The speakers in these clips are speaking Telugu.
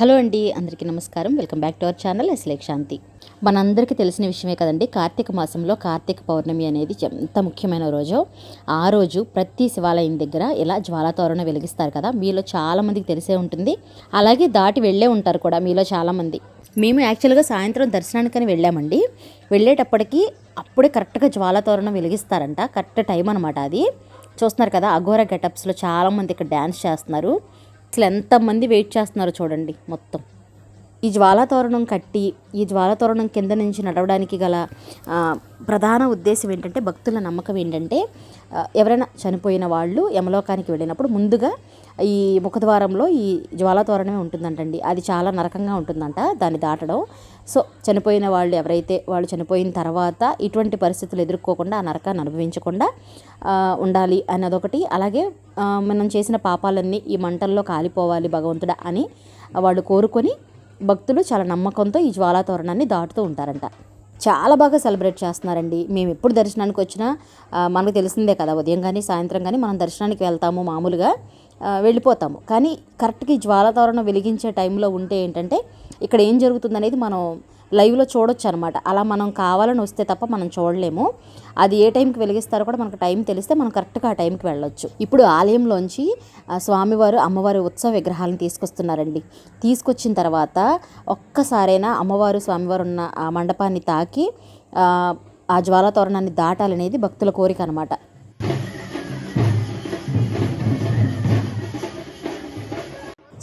హలో అండి అందరికీ నమస్కారం. Welcome back to our channel ఎస్లేక్ శాంతి మనందరికీ తెలిసిన విషయమే కదండి కార్తీక మాసంలో కార్తీక పౌర్ణమి అనేది ఎంత ముఖ్యమైన రోజు ఆ రోజు ప్రతి శివాలయం దగ్గర ఇలా జ్వాలతోరణ వెలిగిస్తారు కదా మీలో చాలామందికి తెలిసే ఉంటుంది. అలాగే దాటి వెళ్ళే ఉంటారు కూడా మీలో చాలామంది మేము యాక్చువల్గా సాయంత్రం దర్శనానికని వెళ్ళామండి. వెళ్ళేటప్పటికి అప్పుడే కరెక్ట్గా జ్వాలతోరణం వెలిగిస్తారంట. కరెక్ట్ టైం అనమాట అది. చూస్తున్నారు కదా అఘోర గెటప్స్లో చాలామంది ఇక్కడ డ్యాన్స్ చేస్తున్నారు. అసలు ఎంతమంది వెయిట్ చేస్తున్నారో చూడండి మొత్తం. ఈ జ్వాలాతోరణం కట్టి ఈ జ్వాలాతోరణం కింద నుంచి నడవడానికి గల ప్రధాన ఉద్దేశం ఏంటంటే భక్తుల నమ్మకం ఏంటంటే ఎవరైనా చనిపోయిన వాళ్ళు యమలోకానికి వెళ్ళినప్పుడు ముందుగా ఈ ముఖద్వారంలో ఈ జ్వాలాతోరణమే ఉంటుందంటండి. అది చాలా నరకంగా ఉంటుందంట దాన్ని దాటడం. సో చనిపోయిన వాళ్ళు ఎవరైతే వాళ్ళు చనిపోయిన తర్వాత ఇటువంటి పరిస్థితులు ఎదుర్కోకుండా ఆ నరకాన్ని అనుభవించకుండా ఉండాలి అన్నదొకటి. అలాగే మనం చేసిన పాపాలన్నీ ఈ మంటల్లో కాలిపోవాలి భగవంతుడా అని వాళ్ళు కోరుకొని భక్తులు చాలా నమ్మకంతో ఈ జ్వాలా తోరణాన్ని దాటుతూ ఉంటారంట. చాలా బాగా సెలబ్రేట్ చేస్తున్నారండి. మేము ఎప్పుడు దర్శనానికి వచ్చినా మనకు తెలిసిందే కదా ఉదయం కానీ సాయంత్రం కానీ మనం దర్శనానికి వెళ్తాము మామూలుగా వెళ్ళిపోతాము. కానీ కరెక్ట్గా ఈ జ్వాలా తోరణం వెలిగించే టైంలో ఉంటే ఏంటంటే ఇక్కడ ఏం జరుగుతుందనేది మనం లైవ్లో చూడొచ్చు అనమాట అలా మనం కావాలని వస్తే తప్ప మనం చూడలేము. అది ఏ టైంకి వెలిగిస్తారో కూడా మనకు టైం తెలిస్తే మనం కరెక్ట్గా ఆ టైంకి వెళ్ళొచ్చు. ఇప్పుడు ఆలయంలోంచి స్వామివారు అమ్మవారి ఉత్సవ విగ్రహాలను తీసుకొస్తున్నారండి. తీసుకొచ్చిన తర్వాత ఒక్కసారైనా అమ్మవారు స్వామివారు ఉన్న ఆ మండపాన్ని తాకి ఆ, జ్వాల తోరణాన్ని దాటాలనేది భక్తుల కోరిక అనమాట.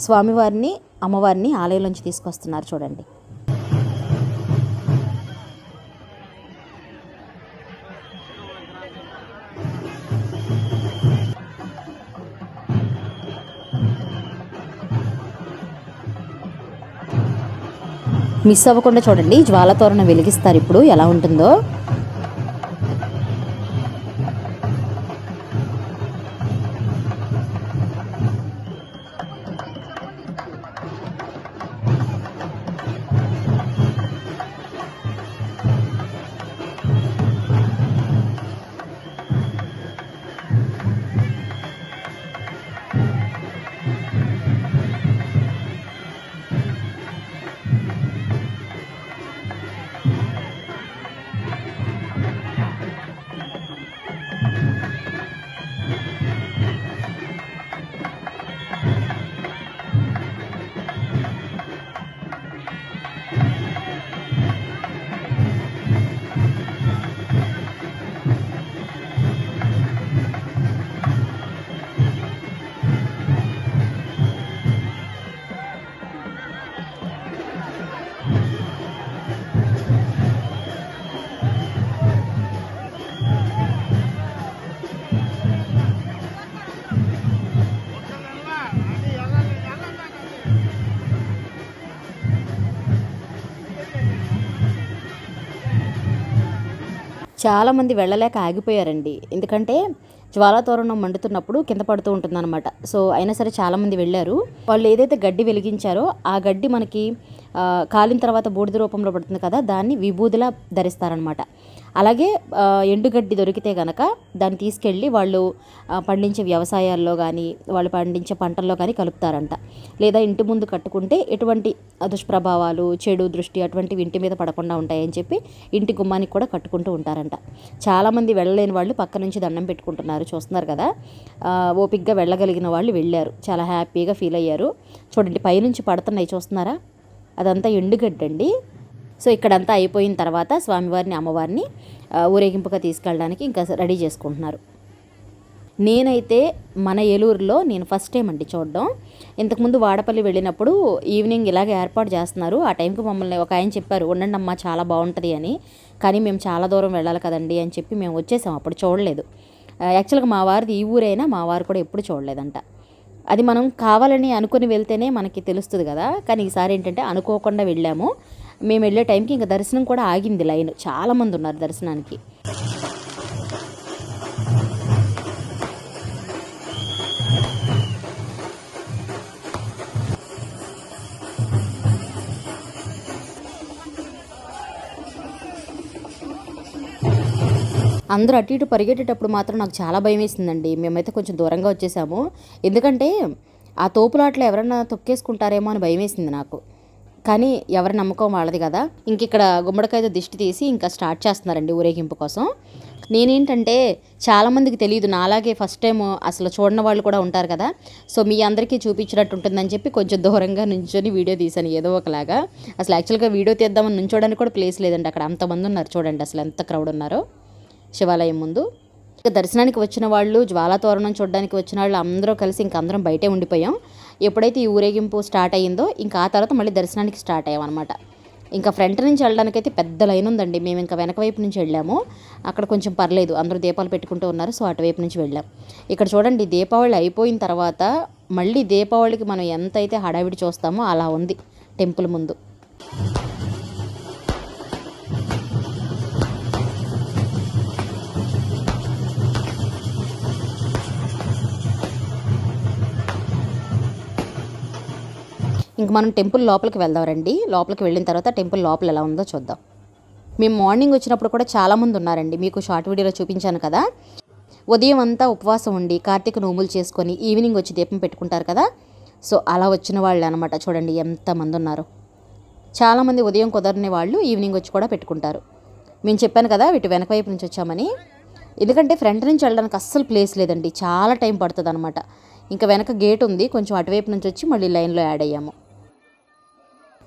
స్వామివారిని అమ్మవారిని ఆలయంలోంచి తీసుకొస్తున్నారు చూడండి. మిస్ అవ్వకుండా చూడండి. జ్వాలతోరణ వెలిగిస్తారు. ఇప్పుడు ఎలా ఉంటుందో చాలామంది వెళ్ళలేక ఆగిపోయారండి. ఎందుకంటే జ్వాలాతోరణం మండుతున్నప్పుడు కింద పడుతూ ఉంటుందన్నమాట. సో అయినా సరే చాలామంది వెళ్ళారు. వాళ్ళు ఏదైతే గడ్డి వెలిగించారో ఆ గడ్డి మనకి కాలిన తర్వాత బూడిద రూపంలో పడుతుంది కదా దాన్ని విభూదిలా ధరిస్తారనమాట అలాగే ఎండుగడ్డి దొరికితే గనక దాన్ని తీసుకెళ్ళి వాళ్ళు పండించే వ్యవసాయాల్లో కానీ వాళ్ళు పండించే పంటల్లో కానీ కలుపుతారంట. లేదా ఇంటి ముందు కట్టుకుంటే ఎటువంటి దుష్ప్రభావాలు చెడు దృష్టి అటువంటివి ఇంటి మీద పడకుండా ఉంటాయని చెప్పి ఇంటి గుమ్మానికి కూడా కట్టుకుంటూ ఉంటారంట. చాలామంది వెళ్ళలేని వాళ్ళు పక్క నుంచి దండం పెట్టుకుంటున్నారు. చూస్తున్నారు కదా? ఓపిక్గా వెళ్ళగలిగిన వాళ్ళు వెళ్ళారు. చాలా హ్యాపీగా ఫీల్ అయ్యారు. చూడండి పైనుంచి పడుతున్నాయి. చూస్తున్నారా? అదంతా ఎండుగడ్డండి. సో ఇక్కడంతా అయిపోయిన తర్వాత స్వామివారిని అమ్మవారిని ఊరేగింపుగా తీసుకెళ్ళడానికి ఇంకా రెడీ చేసుకుంటున్నారు. నేనైతే మన ఏలూరులో నేను ఫస్ట్ టైం అండి చూడడం. ఇంతకుముందు వాడపల్లి వెళ్ళినప్పుడు ఈవినింగ్ ఇలాగే ఏర్పాటు చేస్తున్నారు. ఆ టైంకి మమ్మల్ని ఒక ఆయన చెప్పారు ఉండండి అమ్మా చాలా బాగుంటుంది అని. కానీ మేము చాలా దూరం వెళ్ళాలి కదండి అని చెప్పి మేము వచ్చేసాం. అప్పుడు చూడలేదు. యాక్చువల్గా మా వారిది ఈ ఊరైనా మా వారు కూడా ఎప్పుడు చూడలేదంట. అది మనం కావాలని అనుకుని వెళ్తేనే మనకి తెలుస్తుంది కదా. కానీ ఈసారి ఏంటంటే అనుకోకుండా వెళ్ళాము. మేము వెళ్ళే టైంకి ఇంకా దర్శనం కూడా ఆగింది లైన్. చాలామంది ఉన్నారు దర్శనానికి. అందరూ అటు ఇటు పరిగెట్టేటప్పుడు మాత్రం నాకు చాలా భయం వేసిందండి. మేమైతే కొంచెం దూరంగా వచ్చేసాము. ఎందుకంటే ఆ తోపులాట్లో ఎవరన్నా తొక్కేసుకుంటారేమో అని భయం వేసింది నాకు. కానీ ఎవరి నమ్మకం వాళ్ళది కదా. ఇంక ఇక్కడ గుమ్మడికాయతో దిష్టి తీసి ఇంకా స్టార్ట్ చేస్తున్నారండి ఊరేగింపు కోసం. నేనేంటంటే చాలామందికి తెలియదు. నాలాగే ఫస్ట్ టైం అసలు చూడని వాళ్ళు కూడా ఉంటారు కదా. సో మీ అందరికీ చూపించినట్టు ఉంటుందని చెప్పి కొంచెం దూరంగా నుంచొని వీడియో తీశాను ఏదో ఒకలాగా. అసలు యాక్చువల్గా వీడియో తీద్దామని నుంచోడానికి కూడా ప్లేస్ లేదండి. అక్కడ అంతమంది ఉన్నారు చూడండి అసలు ఎంత క్రౌడ్ ఉన్నారో. శివాలయం ముందు. ఇక దర్శనానికి వచ్చిన వాళ్ళు జ్వాలతోరణం చూడడానికి వచ్చిన వాళ్ళు అందరూ కలిసి ఇంక అందరం బయటే ఉండిపోయాం. ఎప్పుడైతే ఈ ఊరేగింపు స్టార్ట్ అయ్యిందో ఇంకా ఆ తర్వాత మళ్ళీ దర్శనానికి స్టార్ట్ అయ్యాం అనమాట ఇంకా ఫ్రంట్ నుంచి వెళ్ళడానికైతే పెద్ద లైన్ ఉందండి. మేము ఇంకా వెనక వైపు నుంచి వెళ్ళాము. అక్కడ కొంచెం పర్లేదు. అందరూ దీపాలు పెట్టుకుంటూ ఉన్నారు సో అటువైపు నుంచి వెళ్ళాం. ఇక్కడ చూడండి దీపావళి అయిపోయిన తర్వాత మళ్ళీ దీపావళికి మనం ఎంతైతే హడావిడి చూస్తామో అలా ఉంది టెంపుల్ ముందు. ఇంక మనం టెంపుల్ లోపలికి వెళ్దాం రండి లోపలికి వెళ్ళిన తర్వాత టెంపుల్ లోపల ఎలా ఉందో చూద్దాం. మేము మార్నింగ్ వచ్చినప్పుడు కూడా చాలామంది ఉన్నారండి. మీకు షార్ట్ వీడియోలో చూపించాను కదా. ఉదయం అంతా ఉపవాసం ఉండి కార్తీక నోములు చేసుకొని ఈవినింగ్ వచ్చి దీపం పెట్టుకుంటారు కదా. సో అలా వచ్చిన వాళ్ళు అనమాట చూడండి ఎంతమంది ఉన్నారు. చాలామంది ఉదయం కుదరని వాళ్ళు ఈవినింగ్ వచ్చి కూడా పెట్టుకుంటారు. మేము చెప్పాను కదా ఇటు వెనక వైపు నుంచి వచ్చామని. ఎందుకంటే ఫ్రంట్ నుంచి వెళ్ళడానికి అస్సలు ప్లేస్ లేదండి. చాలా టైం పడుతుంది అనమాట ఇంకా వెనక గేట్ ఉంది. కొంచెం అటువైపు నుంచి వచ్చి మళ్ళీ లైన్లో యాడ్ అయ్యాము.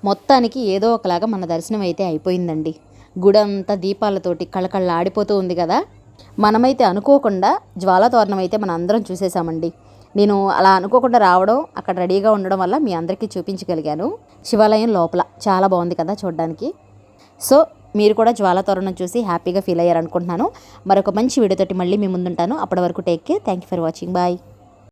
మొత్తానికి ఏదో ఒకలాగా మన దర్శనం అయితే అయిపోయిందండి. గుడి అంతా దీపాలతోటి కళకళ ఆడిపోతూ ఉంది కదా. మనమైతే అనుకోకుండా జ్వాలాతోరణం అయితే మన అందరం చూసేసామండి నేను అలా అనుకోకుండా రావడం అక్కడ రెడీగా ఉండడం వల్ల మీ అందరికీ చూపించగలిగాను. శివాలయం లోపల చాలా బాగుంది కదా చూడడానికి. సో మీరు కూడా జ్వాలాతోరణం చూసి హ్యాపీగా ఫీల్ అయ్యారు అనుకుంటున్నాను మరొక మంచి వీడియోతోటి మళ్ళీ మీ ముందుంటాను. అప్పటి వరకు take care. Thank you for watching. Bye.